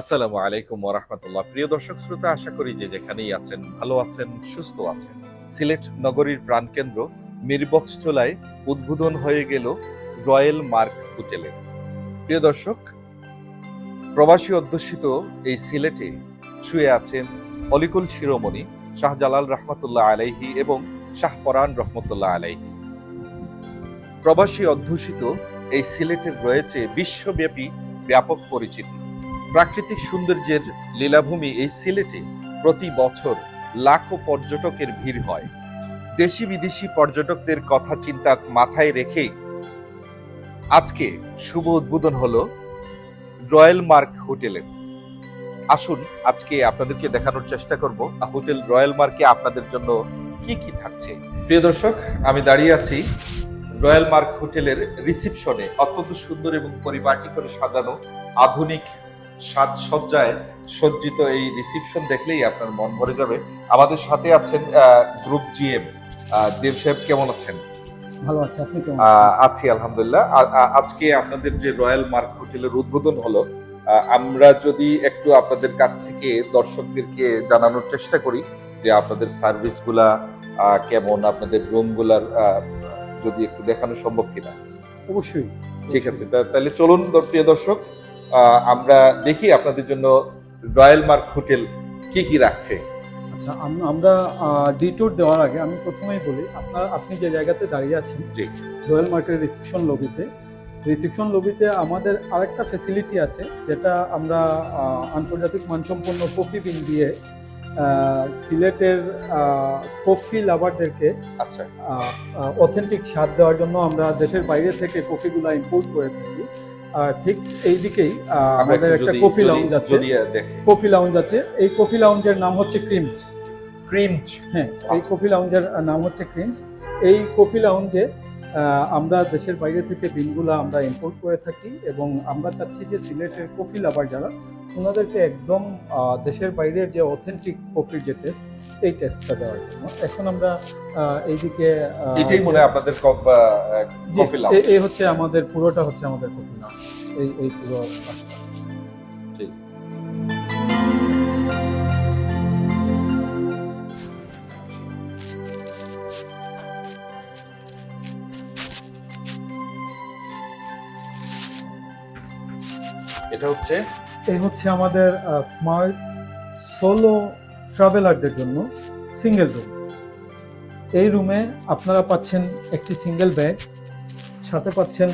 আসসালামু আলাইকুম ওরহমতুল্লাহ প্রিয় দর্শক শ্রোতা, আশা করি যে যেখানেই আছেন, ভালো আছেন, সুস্থ আছেন। সিলেট নগরীর প্রাণকেন্দ্র মিরবক্সটোলায় উদ্বোধন হয়ে গেল রয়্যাল মার্ক হোটেলের প্রিয় দর্শক, প্রবাসী অধ্যুষিত এই সিলেটে শুয়ে আছেন অলিকুল শিরোমণি, শাহজালাল রহমতুল্লাহ আলাইহি এবং শাহপরান রহমতুল্লাহ আলাইহি। প্রবাসী অধ্যুষিত এই সিলেটের রয়েছে বিশ্বব্যাপী ব্যাপক পরিচিতি। প্রাকৃতিক সৌন্দর্যের লীলাভূমি এই সিলেটে প্রতি বছর লাখো পর্যটকের ভিড় হয়। দেশি বিদেশি পর্যটকদের কথা চিন্তা মাথায় রেখেই আজকে শুভ উদ্বোধন হলো রয়্যাল মার্ক হোটেলের আসুন, আজকে আপনাদেরকে দেখানোর চেষ্টা করব হোটেল রয়্যাল মার্কে আপনাদের জন্য কি কি থাকছে। প্রিয় দর্শক, আমি দাঁড়িয়ে আছি রয়্যাল মার্ক হোটেলের রিসিপশনে। অত্যন্ত সুন্দর এবং পরিপাটি করে সাজানো আধুনিক সাজসজ্জায় সজ্জিত এই রিসিপশন দেখলেই আপনার মন ভরে যাবে। আমাদের সাথে আছেন গ্রুপ জিএম দেব সাহেব কেমন আছেন? ভালো আছে আপনি কেমন আছি আলহামদুলিল্লাহ। আজকে আপনাদের যে রয়্যাল মার্ক হোটেলের উদ্বোধন হলো আমরা যদি একটু আপনাদের কাছ থেকে দর্শকদেরকে জানানোর চেষ্টা করি যে আপনাদের সার্ভিসগুলা কেমন আপনাদের রুমগুলার যদি একটু দেখানো সম্ভব কিনা। অবশ্যই। ঠিক আছে তাহলে চলুন প্রিয় দর্শক আমরা দেখি আপনাদের জন্য রয়্যাল মার্ক হোটেল কি কি রাখছে। আচ্ছা আম- আমরা ডিটুর দেওয়ার আগে আমি প্রথমেই বলি আপনার আপনি যে জায়গাতে দাঁড়িয়ে আছেন জি। রয়্যাল মার্কেট রিসেপশন লবিতে রিসেপশন লবিতে আমাদের আরেকটা ফেসিলিটি আছে যেটা আমরা আন্তর্জাতিক মানসম্পন্ন কফি বিন দিয়ে সিলেটের কফি লাভারদেরকে আচ্ছা। অথেন্টিক স্বাদ দেওয়ার জন্য আমরা দেশের বাইরে থেকে কফিগুলা ইম্পোর্ট করে থাকি। ঠিক এই দিকেই আমাদের একটা কফি লাউঞ্জ আছে। কফি লাউঞ্জ আছে। এই কফি লাউঞ্জের নাম হচ্ছে ক্রিমচ ক্রিমচ হ্যাঁ এই আচ্ছা। কফি লাউঞ্জের নাম হচ্ছে ক্রিমচ এই কফি লাউঞ্জে আমরা দেশের বাইরে থেকে বিনগুলা আমরা ইম্পোর্ট করে থাকি এবং আমরা চাচ্ছি যে সিলেটের কফি লাভার যারা ওনাদেরকে একদম দেশের বাইরের যে অথেন্টিক কফির যে টেস্ট এই টেস্টটা দেওয়ার জন্য। এখন আমরা এইদিকে এটাই মনে আপনাদের কফি লাভ এই হচ্ছে আমাদের পুরোটা হচ্ছে আমাদের কফি লাউঞ্জ এই এই পুরো কাজটা। এটা হচ্ছে এই হচ্ছে আমাদের স্মার্ট সোলো ট্রাভেলারদের জন্য সিঙ্গেল রুম এই রুমে আপনারা পাচ্ছেন একটি সিঙ্গেল ব্যাগ সাথে পাচ্ছেন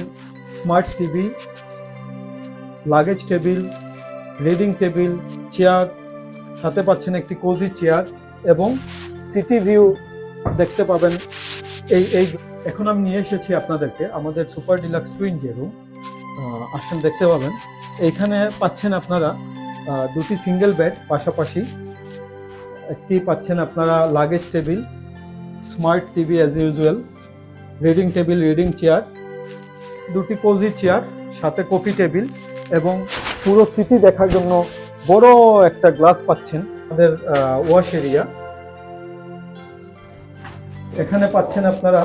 smart TV luggage table reading table chair সাথে পাচ্ছেন একটি কোজি চেয়ার এবং সিটি ভিউ দেখতে পাবেন এই এই এখন আমি নিয়ে এসেছি আপনাদেরকে, আমাদের সুপার ডিলাক্স টুইন যে রুম আসেন দেখতে পাবেন। এইখানে পাচ্ছেন আপনারা দুটি সিঙ্গেল বেড পাশাপাশি। একটি পাচ্ছেন আপনারা luggage table smart TV as usual reading table reading chair দুটি কোজি চেয়ার সাথে কফি টেবিল এবং পুরো সিটি দেখার জন্য বড় একটা গ্লাস পাচ্ছেন আমাদের ওয়াশ এরিয়া এখানে পাচ্ছেন আপনারা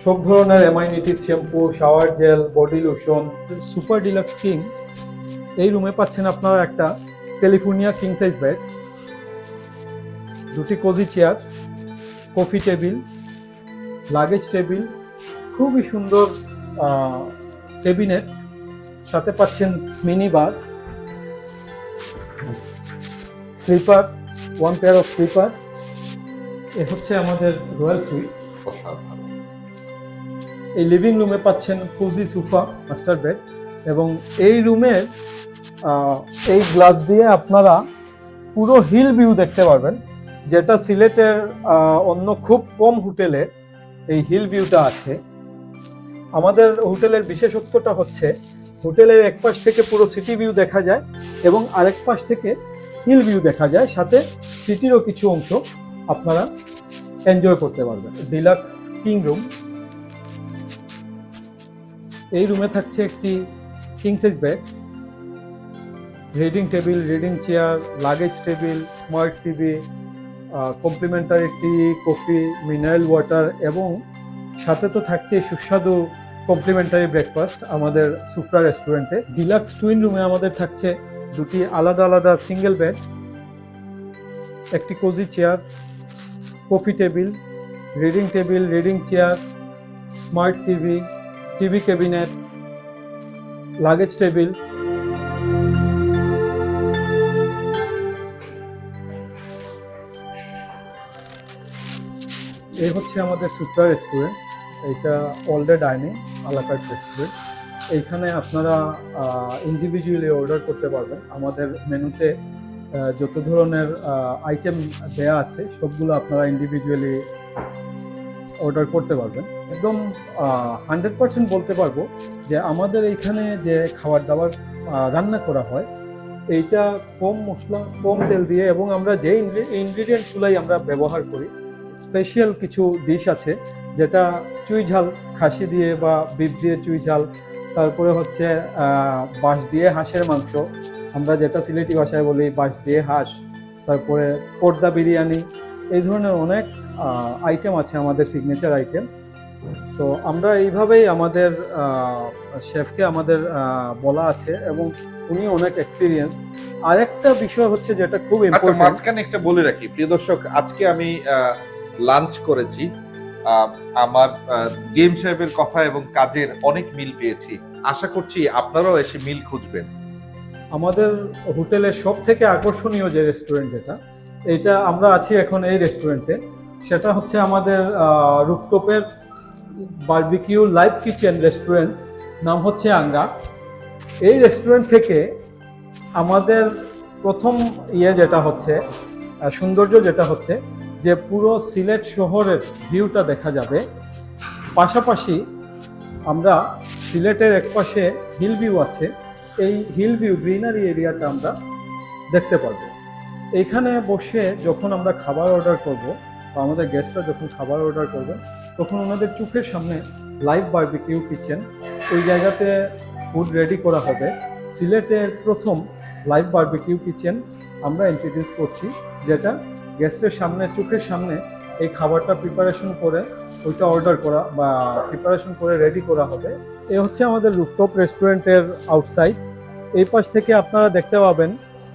সব ধরনের amenities shampoo shower gel body lotion super deluxe king এই রুমে পাচ্ছেন আপনারা একটা ক্যালিফোর্নিয়া কিং সাইজ বেড দুটি cozy chair coffee table luggage table খুবই সুন্দর ক্যাবিনেট সাথে পাচ্ছেন mini bar slipper one pair of slipper এ হচ্ছে আমাদের রয়্যাল সুইট অসাধারণ এই লিভিং রুমে পাচ্ছেন কুজি সোফা মাস্টার বেড এবং এই রুমের এই গ্লাস দিয়ে আপনারা পুরো হিল ভিউ দেখতে পারবেন, যেটা সিলেটের অন্য খুব কম হোটেলে এই হিল ভিউটা আছে। আমাদের হোটেলের বিশেষত্বটা হচ্ছে হোটেলের এক পাশ থেকে পুরো সিটি ভিউ দেখা যায় এবং আরেক পাশ থেকে হিল ভিউ দেখা যায়। সাথে সিটিরও কিছু অংশ আপনারা এনজয় করতে পারবেন। ডিলাক্স কিং রুম এই রুমে থাকছে একটি king size bed reading table reading chair luggage table smart TV complimentary tea coffee mineral water এবং সাথে তো থাকছে সুস্বাদু কমপ্লিমেন্টারি ব্রেকফাস্ট আমাদের সুফরা রেস্টুরেন্টে ডিলাক্স টুইন রুমে আমাদের থাকছে দুটি আলাদা আলাদা সিঙ্গেল বেড একটি cozy chair coffee table reading table reading chair smart TV TV cabinet, luggage table. এই হচ্ছে আমাদের সুপ্রা রেস্টুরেন্ট এইটা অলডে ডাইনিং আলাকাট রেস্টুরেন্ট এইখানে আপনারা ইন্ডিভিজুয়ালি অর্ডার করতে পারবেন। আমাদের মেনুতে যত ধরনের আইটেম দেয়া আছে, সবগুলো আপনারা ইন্ডিভিজুয়ালি অর্ডার করতে পারবেন। একদম হান্ড্রেড পার্সেন্ট বলতে পারব যে আমাদের এইখানে যে খাবার দাবার রান্না করা হয়, এইটা কম মশলা, কম তেল দিয়ে এবং আমরা যে ইনগ্রিডিয়েন্টসগুলাই আমরা ব্যবহার করি স্পেশাল কিছু ডিশ আছে, যেটা চুই ঝাল, খাসি দিয়ে বা বিফ দিয়ে চুই ঝাল, তারপরে হচ্ছে বাঁশ দিয়ে হাঁসের মাংস, আমরা যেটা সিলেটি ভাষায় বলি বাঁশ দিয়ে হাঁস, তারপরে পর্দা বিরিয়ানি, এই ধরনের অনেক আইটেম আছে আমাদের সিগনেচার আইটেম তো আমরা এইভাবেই আমাদের শেফকে আমাদের বলা আছে এবং উনি অনেক এক্সপিরিয়েন্স আরেকটা বিষয় হচ্ছে যেটা খুব আচ্ছা ইম্পর্টেন্ট মাঝখানে একটা বলে রাখি। প্রিয় দর্শক আজকে আমি লাঞ্চ করেছি। আমার গেম সাহেবের কথা এবং কাজের অনেক মিল পেয়েছি। আশা করছি আপনারাও এসে মিল খুঁজবেন। আমাদের হোটেলের সব থেকে আকর্ষণীয় যে রেস্টুরেন্ট যেটা এটা আমরা আছি এখন এই রেস্টুরেন্টে সেটা হচ্ছে আমাদের রুফটপের বারবিকিউ লাইভ কিচেন রেস্টুরেন্ট নাম হচ্ছে আংরা। এই রেস্টুরেন্ট থেকে আমাদের প্রথম ইয়ে যেটা হচ্ছে সৌন্দর্য যেটা হচ্ছে, যে পুরো সিলেট শহরের ভিউটা দেখা যাবে। পাশাপাশি আমরা সিলেটের একপাশে হিল ভিউ আছে, এই হিল ভিউ গ্রিনারি এরিয়াটা আমরা দেখতে পারব। এইখানে বসে যখন আমরা খাবার অর্ডার করব বা আমাদের গেস্টরা যখন খাবার অর্ডার করবে, তখন ওনাদের চোখের সামনে লাইভ বারবিকিউ কিচেন ওই জায়গাতে ফুড রেডি করা হবে। সিলেটের প্রথম লাইভ বারবিকিউ কিচেন আমরা ইন্ট্রোডিউস করছি, যেটা গেস্টের সামনে, চোখের সামনে এই খাবারটা প্রিপারেশন করে, ওইটা অর্ডার করা বা প্রিপারেশন করে রেডি করা হবে। এ হচ্ছে আমাদের রুফটপ রেস্টুরেন্টের আউটসাইড এই পাশ থেকে আপনারা দেখতে পাবেন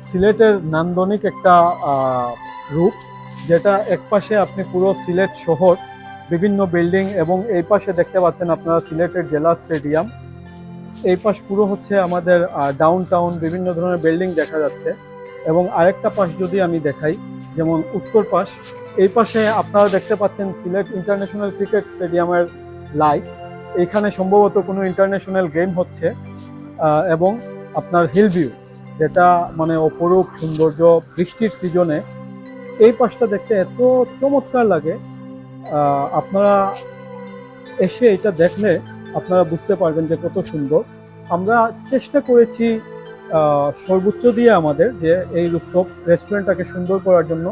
সিলেটের নান্দনিক একটা রূপ। যেটা এক পাশে আপনি পুরো সিলেট শহর, বিভিন্ন বিল্ডিং এবং এই পাশে দেখতে পাচ্ছেন আপনারা সিলেটের জেলা স্টেডিয়াম। এই পাশ পুরো হচ্ছে আমাদের ডাউন টাউন বিভিন্ন ধরনের বিল্ডিং দেখা যাচ্ছে। এবং আরেকটা পাশ যদি আমি দেখাই, যেমন উত্তর পাশ, এই পাশে আপনারা দেখতে পাচ্ছেন সিলেট ইন্টারন্যাশনাল ক্রিকেট স্টেডিয়ামের লাইট এখানে সম্ভবত কোনো ইন্টারন্যাশনাল গেম হচ্ছে এবং আপনার হিল ভিউ যেটা মানে অপরূপ সৌন্দর্য বৃষ্টির সিজনে এই পাশটা দেখতে এত চমৎকার লাগে। আপনারা এসে এটা দেখলে আপনারা বুঝতে পারবেন যে কত সুন্দর। আমরা চেষ্টা করেছি সর্বোচ্চ দিয়ে আমাদের যে এই রুফটপ রেস্টুরেন্টটাকে সুন্দর করার জন্য।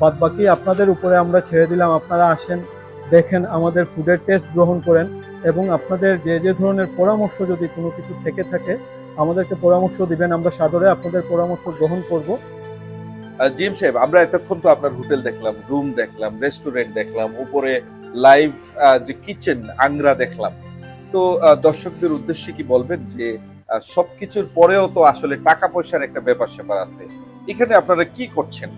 বাদ বাকি আপনাদের উপরে আমরা ছেড়ে দিলাম, আপনারা আসেন, দেখেন, আমাদের ফুডের টেস্ট গ্রহণ করেন এবং আপনাদের যে যে ধরনের পরামর্শ যদি কোনো কিছু থেকে থাকে, আমাদেরকে পরামর্শ দিবেন, আমরা সাদরে আপনাদের পরামর্শ গ্রহণ করব। জিম সাহেব, আমরা এতক্ষণ তো আপনার হোটেল দেখলাম, রুম দেখলাম, রেস্টুরেন্ট দেখলাম, উপরে লাইভ যে কিচেন, আংরা দেখলাম। তো দর্শকদের উদ্দেশ্যে কি বলবেন যে সবকিছুর পরেও তো আসলে টাকা পয়সার একটা ব্যাপার স্যাপার আছে। এখানে আপনারা কি করছেন?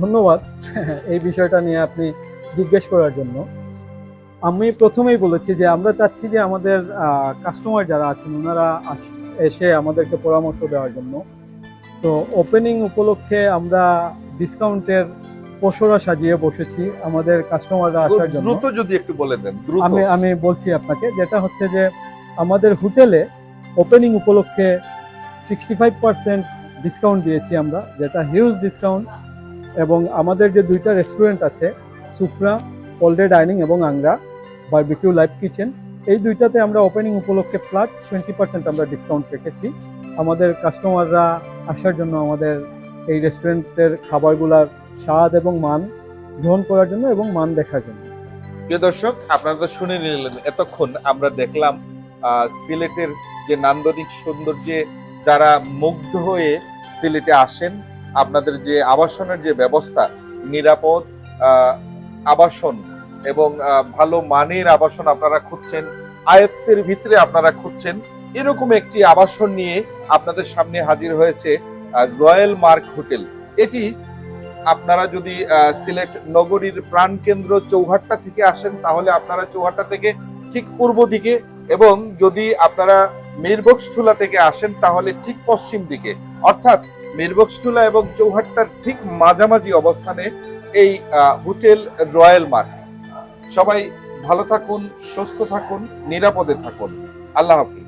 ধন্যবাদ এই বিষয়টা নিয়ে আপনি জিজ্ঞেস করার জন্য। আমি প্রথমেই বলেছি যে, আমরা চাচ্ছি যে আমাদের কাস্টমার যারা আছেন, ওনারা এসে আমাদেরকে পরামর্শ দেওয়ার জন্য। তো ওপেনিং উপলক্ষে আমরা ডিসকাউন্টের পসরা সাজিয়ে বসেছি আমাদের কাস্টমাররা আসার জন্য। দ্রুত যদি একটু বলে দেন আমি আমি বলছি আপনাকে যেটা হচ্ছে যে আমাদের হোটেলে ওপেনিং উপলক্ষে সিক্সটি ফাইভ পার্সেন্ট ডিসকাউন্ট দিয়েছি আমরা যেটা হিউজ ডিসকাউন্ট এবং আমাদের যে দুইটা রেস্টুরেন্ট আছে সুফরা অলডে ডাইনিং এবং আংরা বারবিকিউ লাইভ কিচেন এই দুইটাতে আমরা ওপেনিং উপলক্ষে ফ্ল্যাট টোয়েন্টি পার্সেন্ট আমরা ডিসকাউন্ট রেখেছি। আমাদের কাস্টমাররা আসার জন্য আমাদের এই রেস্টুরেন্টের খাবারগুলার স্বাদ এবং মান গ্রহণ করার জন্য এবং মান দেখার জন্য। প্রিয় দর্শক, আপনারা তো শুনে নিলেন, এতক্ষণ আমরা দেখলাম সিলেটের যে নান্দনিক সৌন্দর্যে যারা মুগ্ধ হয়ে সিলেটে আসেন, আপনাদের যে আবাসনের যে ব্যবস্থা, নিরাপদ আবাসন এবং ভালো মানের আবাসন আপনারা খুঁজছেন, আয়ত্তের ভিতরে আপনারা খুঁজছেন এরকম একটি আবাসন নিয়ে আপনাদের সামনে হাজির হয়েছে রয়্যাল মার্ক হোটেল। এটি আপনারা যদি সিলেট নগরীর প্রাণকেন্দ্র চৌহাট্টা থেকে আসেন, তাহলে আপনারা চৌহাট্টা থেকে ঠিক পূর্ব দিকে এবং যদি আপনারা মিরবক্সঠুলা থেকে আসেন, তাহলে ঠিক পশ্চিম দিকে। অর্থাৎ মিরবক্সঠুলা এবং চৌহাট্টার ঠিক মাঝামাঝি অবস্থানে এই হোটেল রয়্যাল মার্ক। সবাই ভালো থাকুন, সুস্থ থাকুন, নিরাপদে থাকুন। আল্লাহ হাফিজ।